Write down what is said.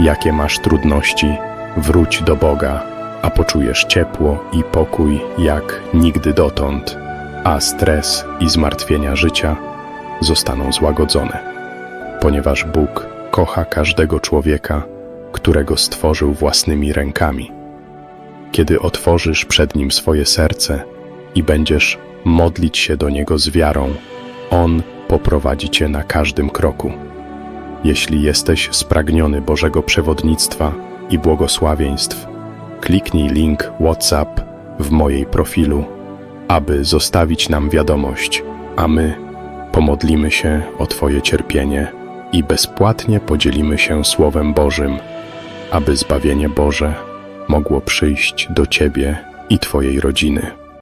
jakie masz trudności, wróć do Boga, a poczujesz ciepło i pokój jak nigdy dotąd, a stres i zmartwienia życia zostaną złagodzone. Ponieważ Bóg kocha każdego człowieka, którego stworzył własnymi rękami. Kiedy otworzysz przed Nim swoje serce i będziesz modlić się do Niego z wiarą, On poprowadzi Cię na każdym kroku. Jeśli jesteś spragniony Bożego przewodnictwa i błogosławieństw, kliknij link WhatsApp w mojej profilu, aby zostawić nam wiadomość, a my pomodlimy się o Twoje cierpienie i bezpłatnie podzielimy się Słowem Bożym, aby zbawienie Boże mogło przyjść do Ciebie i Twojej rodziny.